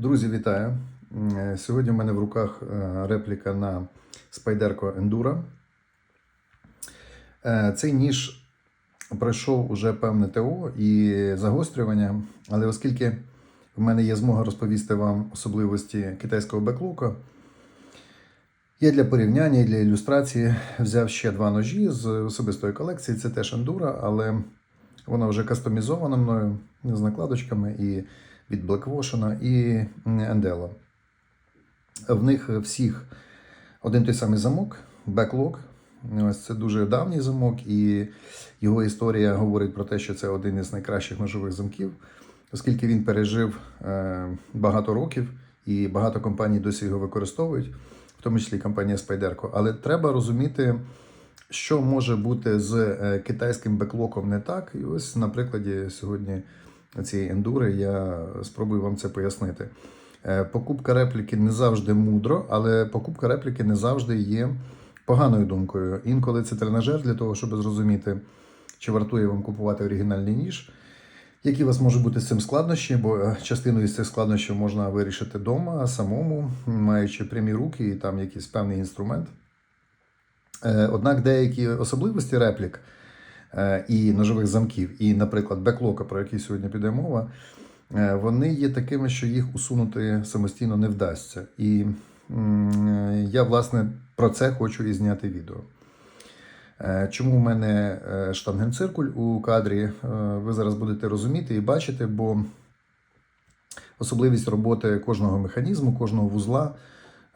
Друзі, вітаю! Е, Сьогодні в мене в руках е, репліка на Spyderco Enduro. Е, Цей ніж пройшов уже певне ТО і загострювання, але оскільки в мене є змога розповісти вам особливості китайського беклока, я для порівняння і для ілюстрації взяв ще два ножі з особистої колекції. Це теж Enduro, але вона вже кастомізована мною з накладочками і від Blackwashена і Endelo. В них всіх один той самий замок, беклок. Ось це дуже давній замок, і його історія говорить про те, що це один із найкращих ножових замків, оскільки він пережив е, багато років і багато компаній досі його використовують, в тому числі компанія Spyderco. Але треба розуміти, що може бути з е, китайським беклоком не так. І ось на прикладі сьогодні цієї ендури я спробую вам це пояснити. Е, Покупка репліки не завжди мудро, але покупка репліки не завжди є поганою думкою. Інколи це тренажер для того, щоб зрозуміти, чи вартує вам купувати оригінальний ніж. Які у вас можуть бути з цим складнощі, бо е, частину із цих складнощів можна вирішити вдома самому, маючи прямі руки і там якийсь певний інструмент. Е, Однак деякі особливості реплік і ножових замків, і, наприклад, беклока, про який сьогодні піде мова, е, вони є такими, що їх усунути самостійно не вдасться. І я, власне, про це хочу і зняти відео. Е, Чому в мене е, штангенциркуль у кадрі, е, ви зараз будете розуміти і бачити, бо особливість роботи кожного механізму, кожного вузла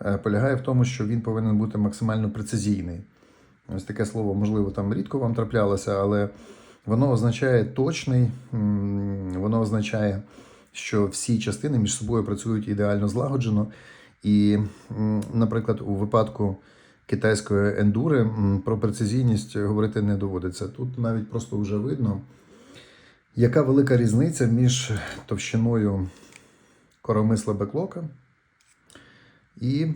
е, полягає в тому, що він повинен бути максимально прецизійний. Ось таке слово, можливо, там рідко вам траплялося, але воно означає точний, воно означає, що всі частини між собою працюють ідеально злагоджено. І, наприклад, у випадку китайської ендури про прецизійність говорити не доводиться. Тут навіть просто вже видно, яка велика різниця між товщиною коромисла беклока і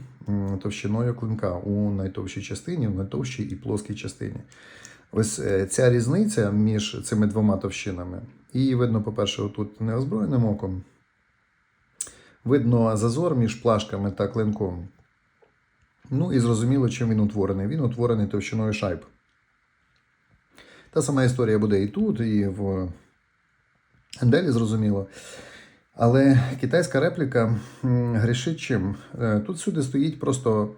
товщиною клинка у найтовщій частині, в найтовщій і плоскій частині. Ось е, ця різниця між цими двома товщинами. Її видно, по-перше, тут неозброєним оком. Видно зазор між плашками та клинком. Ну і зрозуміло, чим він утворений. Він утворений товщиною шайб. Та сама історія буде і тут, і в Енделі, зрозуміло. Але китайська репліка грішить чим? Е, Тут сюди стоїть просто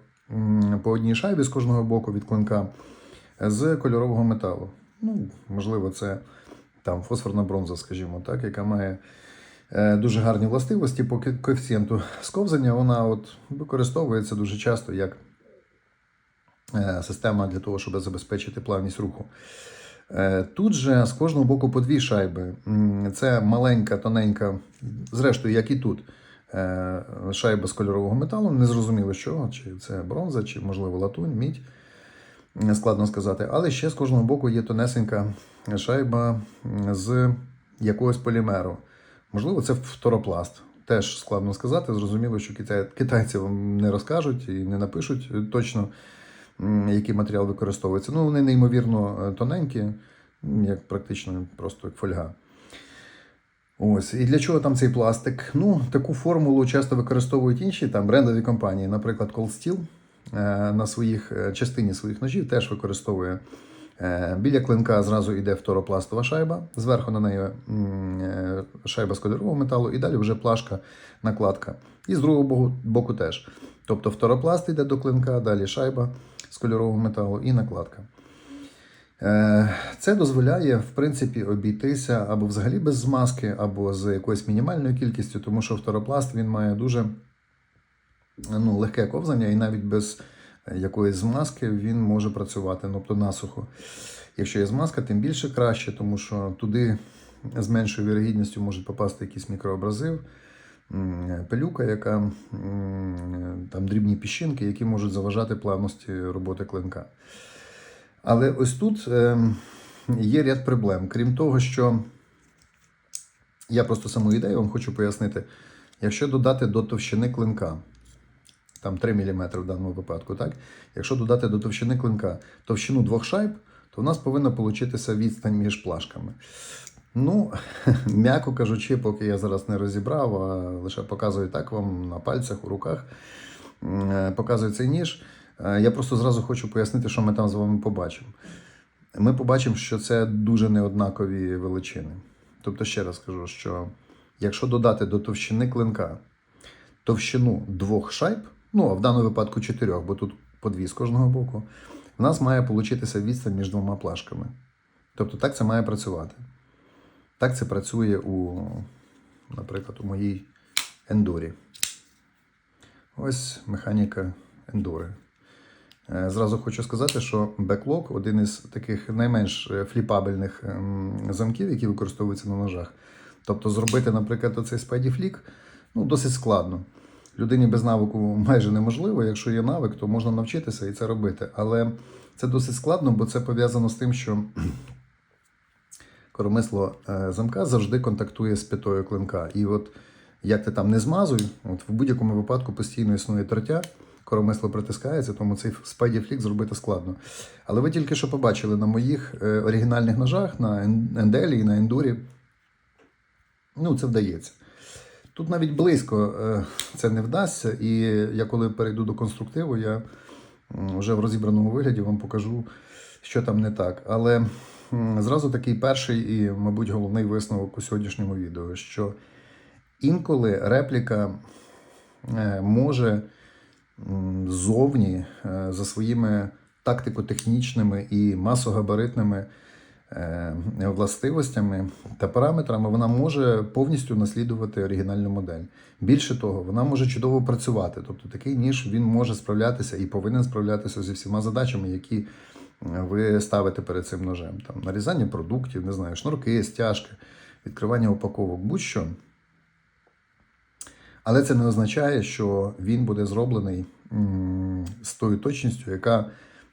по одній шайбі з кожного боку від клинка з кольорового металу. Ну, можливо, це там фосфорна бронза, скажімо так, яка має е, дуже гарні властивості по коефіцієнту сковзання. Вона от використовується дуже часто як е, система для того, щоб забезпечити плавність руху. Е, Тут же з кожного боку по дві шайби. Це маленька, тоненька, зрештою, як і тут. е, Шайба з кольорового металу. Незрозуміло з чого, чи це бронза, чи, можливо, латунь, мідь. Складно сказати. Але ще з кожного боку є тонесенька шайба з якогось полімеру. Можливо, це фторопласт. Теж складно сказати. Зрозуміло, що китай- китайці вам не розкажуть і не напишуть е, точно, який матеріал використовується. Ну, вони неймовірно е, тоненькі, як практично просто як фольга. Ось. І для чого там цей пластик? Ну, таку формулу часто використовують інші там брендові компанії, наприклад, Cold Steel е, на своїх е, частині своїх ножів теж використовує. Біля клинка зразу йде фторопластова шайба, зверху на неї шайба з кольорового металу, і далі вже плашка, накладка. І з другого боку, теж. Тобто фторопласт йде до клинка, далі шайба кольорового металу і накладка. Е, Це дозволяє, в принципі, обійтися або взагалі без змазки, або з якоюсь мінімальною кількістю, тому що фторопласт він має дуже ну, легке ковзання, і навіть без якоїсь змазки він може працювати, тобто насухо. Якщо є змазка, тим більше краще, тому що туди з меншою вірогідністю можуть попасти якісь мікроабразив, м, пилюка, яка там дрібні піщинки, які можуть заважати плавності роботи клинка. Але ось тут ем, є ряд проблем. Крім того, що я просто саму ідею вам хочу пояснити. Якщо додати до товщини клинка, там 3 мм в даному випадку, так? Якщо додати до товщини клинка товщину двох шайб, то в нас повинна получитися відстань між плашками. Ну, м'яко кажучи, поки я зараз не розібрав, а лише показую так вам на пальцях, у руках, е, показую цей ніж. Е, Я просто зразу хочу пояснити, що ми там з вами побачимо. Ми побачимо, що це дуже неоднакові величини. Тобто, ще раз кажу, що якщо додати до товщини клинка товщину двох шайб, ну а в даному випадку чотирьох, бо тут по дві з кожного боку, в нас має получитися відстань між двома плашками. Тобто так це має працювати. Так це працює у, наприклад, у моїй ендурі. Ось механіка ендури. Е, Зразу хочу сказати, що беклок один із таких найменш е, фліпабельних ем, замків, які використовуються на ножах. Тобто зробити, наприклад, оцей спайдіфлік ну, досить складно. Людині без навику майже неможливо. Якщо є навик, то можна навчитися і це робити. Але це досить складно, бо це пов'язано з тим, що коромисло е, замка завжди контактує з п'ятою клинка. І от як ти там не змазуй, от в будь-якому випадку постійно існує тертя, коромисло притискається, тому цей спайдіфлік зробити складно. Але ви тільки що побачили на моїх е, оригінальних ножах, на Ен- енделі і на ендурі, ну, це вдається. Тут навіть близько е, це не вдасться, і я коли перейду до конструктиву, я вже в розібраному вигляді вам покажу, що там не так. Але зразу такий перший і, мабуть, головний висновок у сьогоднішньому відео, що інколи репліка е, може м, ззовні е, за своїми тактико-технічними і масогабаритними е, властивостями та параметрами вона може повністю наслідувати оригінальну модель. Більше того, вона може чудово працювати. Тобто такий ніж він може справлятися і повинен справлятися зі всіма задачами, які ви ставите перед цим ножем. Там нарізання продуктів, не знаю, шнурки, стяжки, відкривання упаковок, будь-що. Але це не означає, що він буде зроблений з тою точністю, яка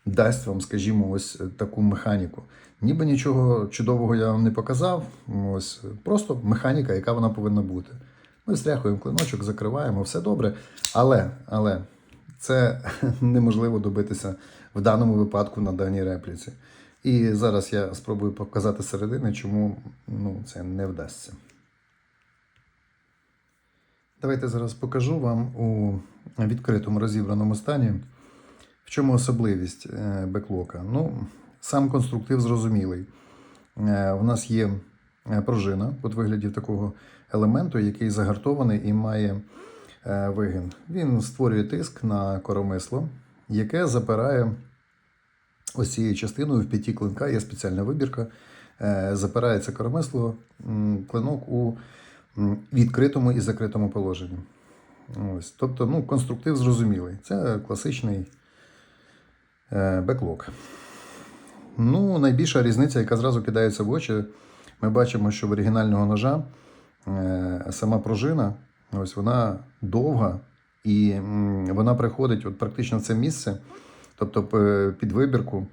дасть вам, скажімо, ось таку механіку. Ніби нічого чудового я вам не показав. Ось просто механіка, яка вона повинна бути. Ми стряхуємо клиночок, закриваємо, все добре. Але, але це неможливо добитися в даному випадку на даній репліці. І зараз я спробую показати середини, чому ну, це не вдасться. Давайте зараз покажу вам у відкритому розібраному стані, в чому особливість е, беклока. Ну, сам конструктив зрозумілий. Е, У нас є е, пружина от вигляді такого елементу, який загартований і має е, вигін. Він створює тиск на коромисло, яке запирає ось цією частиною в п'яті клинка. Є спеціальна вибірка. Е, Запирається коромисло, клинок у відкритому і закритому положенні. Ось. Тобто, ну, конструктив зрозумілий. Це класичний е, беклок. Ну, найбільша різниця, яка зразу кидається в очі, ми бачимо, що в оригінального ножа е, сама пружина, ось вона довга, і вона приходить от практично в це місце, тобто під вибірку,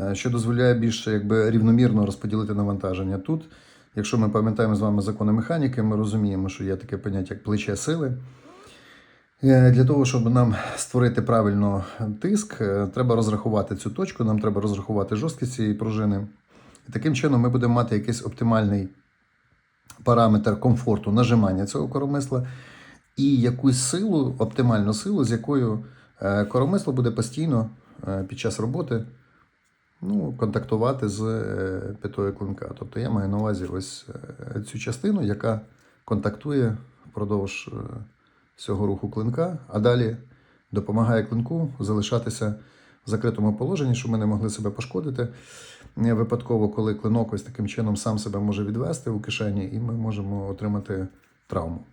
е, що дозволяє більш якби, рівномірно розподілити навантаження. Тут, якщо ми пам'ятаємо з вами закони механіки, ми розуміємо, що є таке поняття як плече сили. Е, Для того, щоб нам створити правильно тиск, е, треба розрахувати цю точку, нам треба розрахувати жорсткість цієї пружини. І таким чином ми будемо мати якийсь оптимальний параметр комфорту нажимання цього коромисла і якусь силу, оптимальну силу, з якою е, коромисло буде постійно е, під час роботи ну, контактувати з е, п'ятою клинка. Тобто я маю на увазі ось цю частину, яка контактує впродовж всього руху клинка, а далі допомагає клинку залишатися в закритому положенні, щоб ми не могли себе пошкодити. Випадково, коли клинок ось таким чином сам себе може відвести у кишені, і ми можемо отримати травму.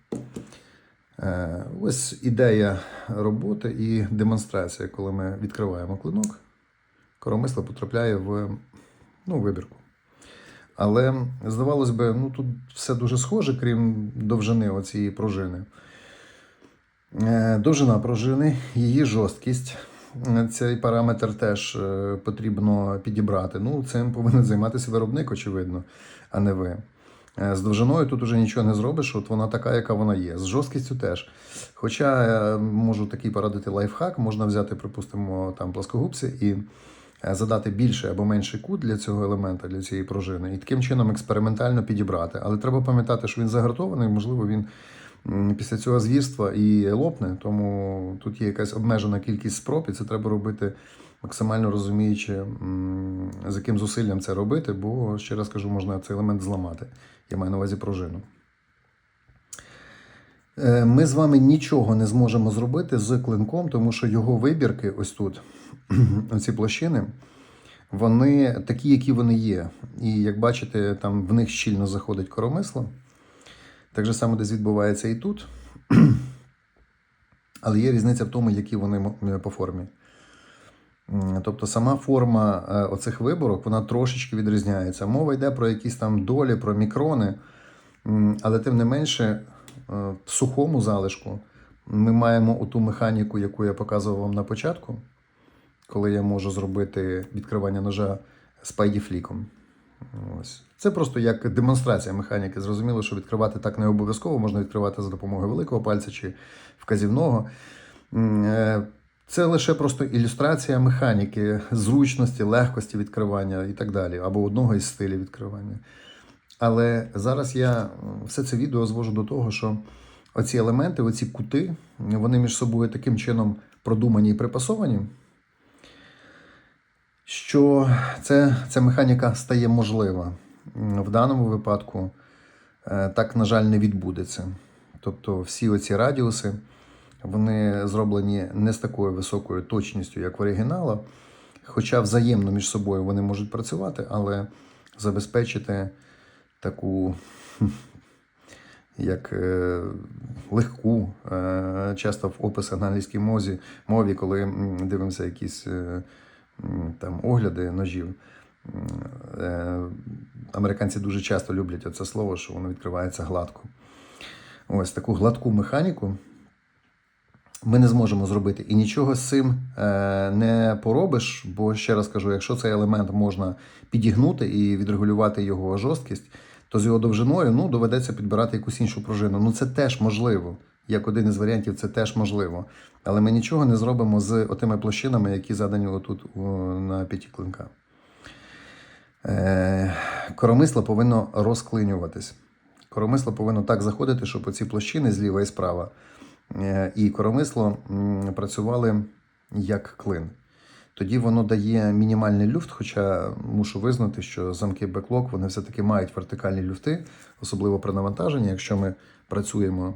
Е, Ось ідея роботи і демонстрація, коли ми відкриваємо клинок, коромисло потрапляє в ну, вибірку. Але здавалось би, ну тут все дуже схоже, крім довжини оцієї пружини. Е, Довжина пружини, її жорсткість. Цей параметр теж е, потрібно підібрати. Ну, цим повинен займатися виробник, очевидно, а не ви. Е, З довжиною тут уже нічого не зробиш, от вона така, яка вона є. З жорсткістю теж. Хоча е, можу такий порадити лайфхак, можна взяти, припустимо, там плоскогубці і е, задати більший або менший кут для цього елемента, для цієї пружини, і таким чином експериментально підібрати. Але треба пам'ятати, що він загартований, можливо, він після цього звірства і лопне, тому тут є якась обмежена кількість спроб, і це треба робити максимально розуміючи, з яким зусиллям це робити, бо, ще раз кажу, можна цей елемент зламати. Я маю на увазі пружину. Е, Ми з вами нічого не зможемо зробити з клинком, тому що його вибірки, ось тут, оці площини, вони такі, які вони є. І як бачите, там в них щільно заходить коромисло. Так же само десь відбувається і тут. Але є різниця в тому, які вони по формі. Тобто сама форма е, оцих виборок вона трошечки відрізняється. Мова йде про якісь там долі, про мікрони, але тим не менше, е, в сухому залишку ми маємо ту механіку, яку я показував вам на початку, коли я можу зробити відкривання ножа спайдіфліком. Ось. Це просто як демонстрація механіки. Зрозуміло, що відкривати так не обов'язково, можна відкривати за допомогою великого пальця чи вказівного. Е, Це лише просто ілюстрація механіки, зручності, легкості відкривання і так далі, або одного із стилів відкривання. Але зараз я все це відео звожу до того, що оці елементи, оці кути, вони між собою таким чином продумані і припасовані, що це, ця механіка стає можлива. В даному випадку е, так, на жаль, не відбудеться. Тобто всі оці радіуси вони зроблені не з такою високою точністю, як в оригінала. Хоча взаємно між собою вони можуть працювати, але забезпечити таку як е, легку, е, часто в описах на англійській мові, мові коли дивимося якісь е, там огляди ножів. е, Американці дуже часто люблять оце слово, що воно відкривається гладко. Ось таку гладку механіку ми не зможемо зробити. І нічого з цим е, не поробиш, бо ще раз кажу, якщо цей елемент можна підігнути і відрегулювати його жорсткість, то з його довжиною ну, доведеться підбирати якусь іншу пружину. Ну це теж можливо. Як один із варіантів, це теж можливо. Але ми нічого не зробимо з отими площинами, які задані отут на п'яті клинка. Е, коромисло повинно розклинюватись. Коромисло повинно так заходити, щоб оці площини зліва і справа і коромисло працювали як клин. Тоді воно дає мінімальний люфт, хоча мушу визнати, що замки беклок вони все-таки мають вертикальні люфти, особливо при навантаженні. Якщо ми працюємо,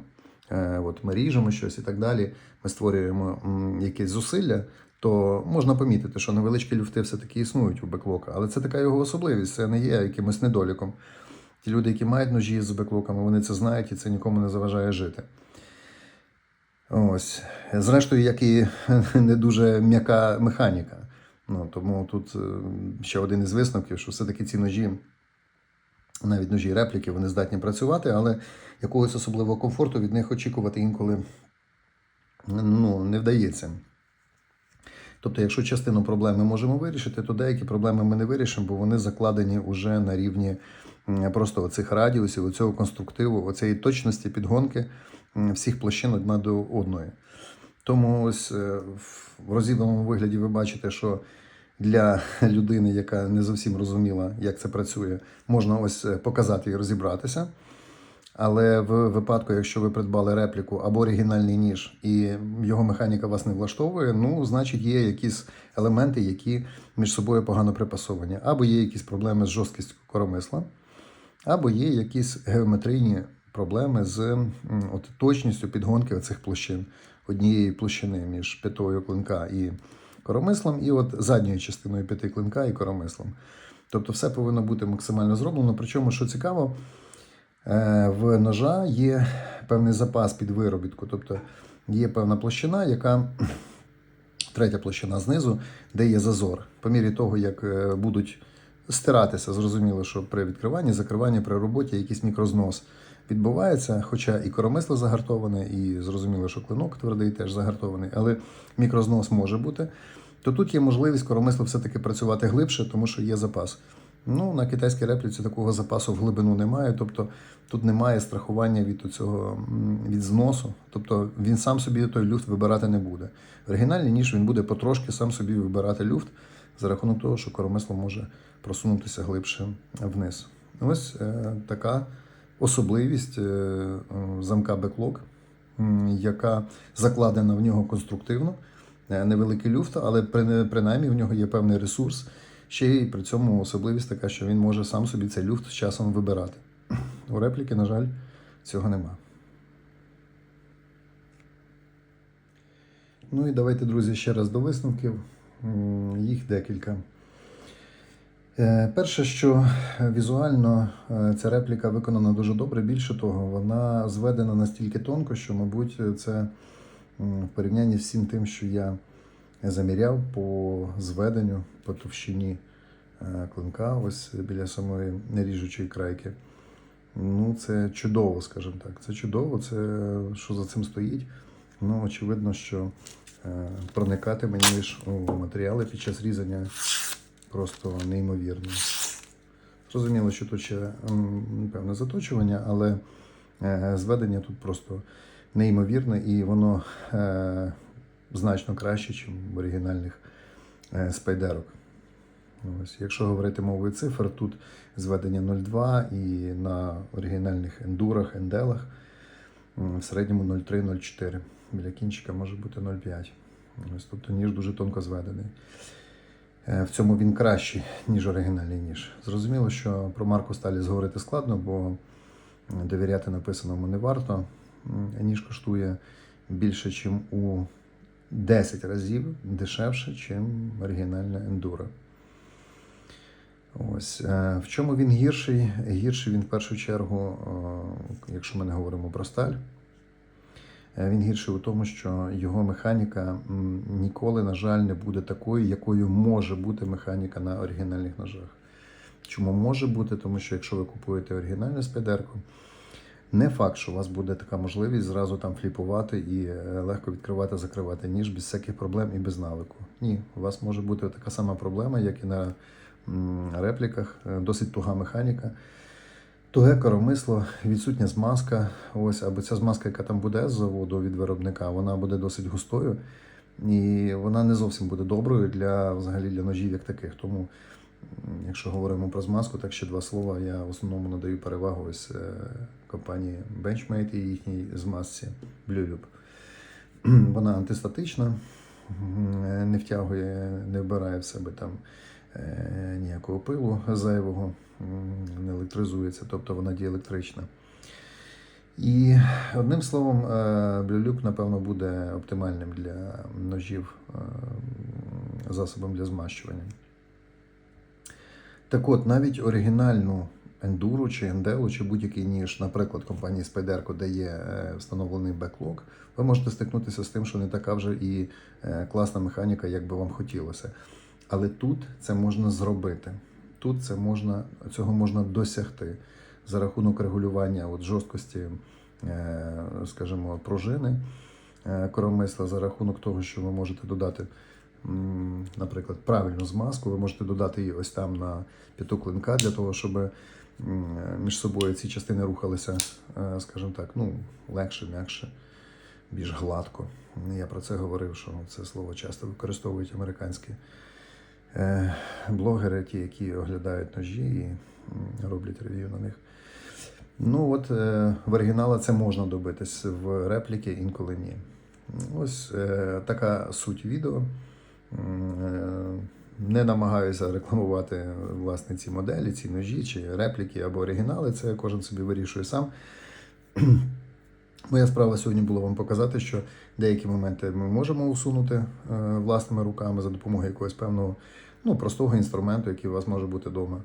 е, от ми ріжемо щось і так далі, ми створюємо м, якесь зусилля, то можна помітити, що невеличкі люфти все-таки існують у беклока. Але це така його особливість, це не є якимось недоліком. Ті люди, які мають ножі з беклоками, вони це знають і це нікому не заважає жити. Ось. Зрештою, як і не дуже м'яка механіка. Ну, тому тут е, ще один із висновків, що все-таки ці ножі, навіть ножі репліки, вони здатні працювати, але якогось особливого комфорту від них очікувати інколи ну, не вдається. Тобто, якщо частину проблем ми можемо вирішити, то деякі проблеми ми не вирішимо, бо вони закладені вже на рівні просто оцих радіусів, оцього конструктиву, оцієї точності підгонки всіх площин одна до одної. Тому ось е, в розібраному вигляді ви бачите, що для людини, яка не зовсім розуміла, як це працює, можна ось е, показати і розібратися. Але в випадку, якщо ви придбали репліку або оригінальний ніж, і його механіка вас не влаштовує, ну, значить, є якісь елементи, які між собою погано припасовані. Або є якісь проблеми з жорсткістю коромисла, або є якісь геометричні проблеми з от, точністю підгонки цих площин, однієї площини між п'ятою клинка і коромислом, і от задньою частиною п'яти клинка і коромислом. Тобто все повинно бути максимально зроблено. Причому, що цікаво, Е, в ножа є певний запас під виробітку, тобто є певна площина, яка третя площина знизу, де є зазор. По мірі того, як е, будуть стиратися, зрозуміло, що при відкриванні, закриванні, при роботі якийсь мікрознос відбувається, хоча і коромисло загартоване, і зрозуміло, що клинок твердий теж загартований, але мікрознос може бути. То тут є можливість коромисло все-таки працювати глибше, тому що є запас. Ну, на китайській репліці такого запасу в глибину немає, тобто тут немає страхування від цього від зносу. Тобто він сам собі той люфт вибирати не буде. В оригінальний ніж він буде потрошки сам собі вибирати люфт за рахунок того, що коромисло може просунутися глибше вниз. Ось е, така особливість е, е, замка м, яка закладена в нього конструктивно. Невеликий люфт, але при- принаймні в нього є певний ресурс. Ще й при цьому особливість така, що він може сам собі цей люфт з часом вибирати. У репліки, на жаль, цього нема. Ну і давайте, друзі, ще раз до висновків. Їх декілька. Е, Перше, що е, візуально е, ця репліка виконана дуже добре. Більше того, вона зведена настільки тонко, що, мабуть, це в порівнянні з всім тим, що я заміряв по зведенню, по товщині клинка, ось біля самої неріжучої крайки. Ну, це чудово, скажімо так. Це чудово, це що за цим стоїть. Ну, очевидно, що е, проникатиме ніж у матеріали під час різання просто неймовірно. Зрозуміло, що тут ще певне заточування, але е, зведення тут просто неймовірне і воно е, значно краще, ніж в оригінальних спайдерок. Ось, якщо говорити мовою цифр, тут зведення 0,2 і на оригінальних ендурах, енделах в середньому 0,3-0,4. Біля кінчика може бути 0,5. Ось, тобто ніж дуже тонко зведений. Е, В цьому він кращий, ніж оригінальний ніж. Зрозуміло, що про марку Сталіс говорити складно, бо довіряти написаному не варто. Ніж коштує більше, ніж у 10 разів дешевше, ніж оригінальна ендура. Ось. е, В чому він гірший? Гірший він в першу чергу, е, якщо ми не говоримо про сталь. Е, Він гірший у тому, що його механіка ніколи, на жаль, не буде такою, якою може бути механіка на оригінальних ножах. Чому може бути? Тому що якщо ви купуєте оригінальну спайдерку, не факт, що у вас буде така можливість зразу там фліпувати і е, легко відкривати, закривати ніж без всяких проблем і без навику. Ні, у вас може бути така сама проблема, як і на репліках, Е, досить туга механіка. Туге коромисло, відсутня змазка. Ось, або ця змазка, яка там буде з заводу від виробника, вона буде досить густою. І вона не зовсім буде доброю для взагалі для ножів як таких. Тому, якщо говоримо про змазку, так ще два слова. Я в основному надаю перевагу ось е, компанії Benchmade і їхній змазці Blue. Вона антистатична, не втягує, не вбирає в себе там ніякого пилу зайвого, не електризується, тобто вона діелектрична. І одним словом, е, Loop, напевно, буде оптимальним для ножів е, засобом для змащування. Так от, навіть оригінальну ендуру чи енделу, чи будь-який ніж, наприклад, компанії Spyderco, де є е, встановлений беклог, ви можете стикнутися з тим, що не така вже і е, класна механіка, як би вам хотілося. Але тут це можна зробити. Тут це можна, цього можна досягти за рахунок регулювання от, жорсткості, е, скажімо, пружини е, коромисла, за рахунок того, що ви можете додати, наприклад, правильну змазку, ви можете додати її ось там на п'яту клинка для того, щоб між собою ці частини рухалися, е, скажімо так, ну, легше, м'якше, більш гладко. Я про це говорив, що це слово часто використовують американські блогери, ті, які оглядають ножі і роблять рев'ю на них. Ну от е, в оригінала це можна добитись в репліки, інколи ні. Ось е, така суть відео. Е, Не намагаюся рекламувати власне ці моделі, ці ножі, чи репліки або оригінали. Це кожен собі вирішує сам. Моя справа сьогодні була вам показати, що деякі моменти ми можемо усунути е, власними руками за допомогою якогось певного ну, простого інструменту, який у вас може бути вдома.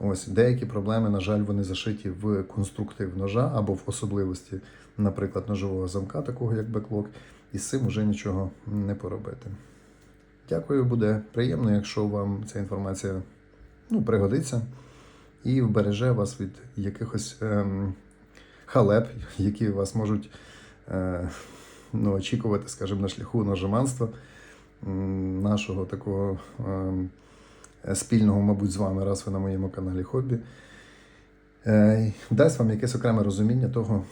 Ось деякі проблеми, на жаль, вони зашиті в конструктив ножа або в особливості, наприклад, ножового замка, такого як беклок, і з цим вже нічого не поробити. Дякую, буде приємно, якщо вам ця інформація ну, пригодиться і вбереже вас від якихось ем, халеп, які вас можуть е, ну, очікувати, скажімо, на шляху ножеманства м, нашого такого ем, спільного, мабуть, з вами, раз ви на моєму каналі Хобі. Е, Дасть вам якесь окреме розуміння того,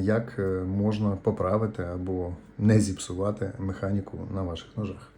як е, можна поправити або не зіпсувати механіку на ваших ножах.